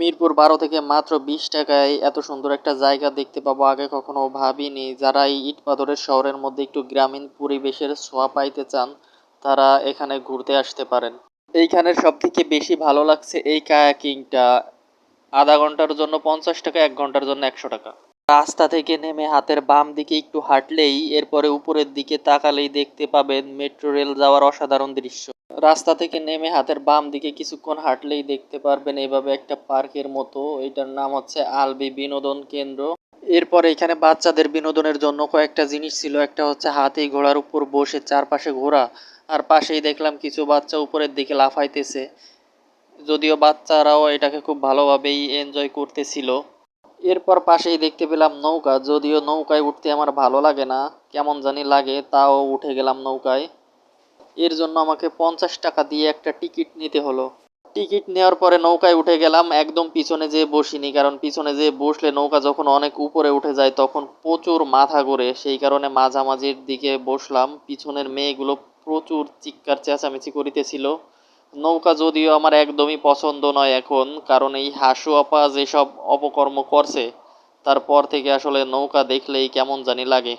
মিরপুর বারো থেকে মাত্র বিশ টাকায় এত সুন্দর একটা জায়গা দেখতে পাবো, আগে কখনো ভাবিনি। যারা এই ইট পাথরের শহরের মধ্যে একটু গ্রামীণ পরিবেশের ছোঁয়া পাইতে চান, তারা এখানে ঘুরতে আসতে পারেন। এইখানের সব থেকে বেশি ভালো লাগছে এই কায়াকিংটা। আধা ঘণ্টার জন্য পঞ্চাশ টাকা, এক ঘণ্টার জন্য একশো টাকা। রাস্তা থেকে নেমে হাতের বাম দিকে একটু হাঁটলেই এরপরে উপরের দিকে তাকালেই দেখতে পাবেন মেট্রো রেল যাওয়ার অসাধারণ দৃশ্য। রাস্তা থেকে নেমে হাতের বাম দিকে কিছুক্ষণ হাঁটলেই দেখতে পারবেন এইভাবে একটা পার্কের মতো। এটার নাম হচ্ছে আলবি বিনোদন কেন্দ্র। এরপরে এখানে বাচ্চাদের বিনোদনের জন্য কয়েকটা জিনিস ছিল। একটা হচ্ছে হাতি ঘোড়ার উপর বসে চারপাশে ঘোরা আর পাশেই দেখলাম কিছু বাচ্চা উপরের দিকে লাফাইতেছে। যদিও বাচ্চারাও এটাকে খুব ভালোভাবেই এনজয় করতেছিল। এরপর পাশেই দেখতে পেলাম নৌকা। যদিও নৌকায় উঠতে আমার ভালো লাগে না, কেমন জানি লাগে, তাও উঠে গেলাম নৌকায়। এর জন্য আমাকে পঞ্চাশ টাকা দিয়ে একটা টিকিট নিতে হলো। টিকিট নেওয়ার পরে নৌকায় উঠে গেলাম, একদম পিছনে যেয়ে বসিনি, কারণ পিছনে যেয়ে বসলে নৌকা যখন অনেক উপরে উঠে যায়, তখন প্রচুর মাথা ঘোরে। সেই কারণে মাঝামাঝির দিকে বসলাম, পিছনের মেয়েগুলো প্রচুর চিৎকার, চেঁচামেচি করিতেছিল। নৌকা যদিও আমার একদমই পছন্দ নয় এখন, কারণ এই হাসু আপা যেসব অপকর্ম করছে, তারপর থেকে আসলে নৌকা দেখলেই কেমন জানি লাগে।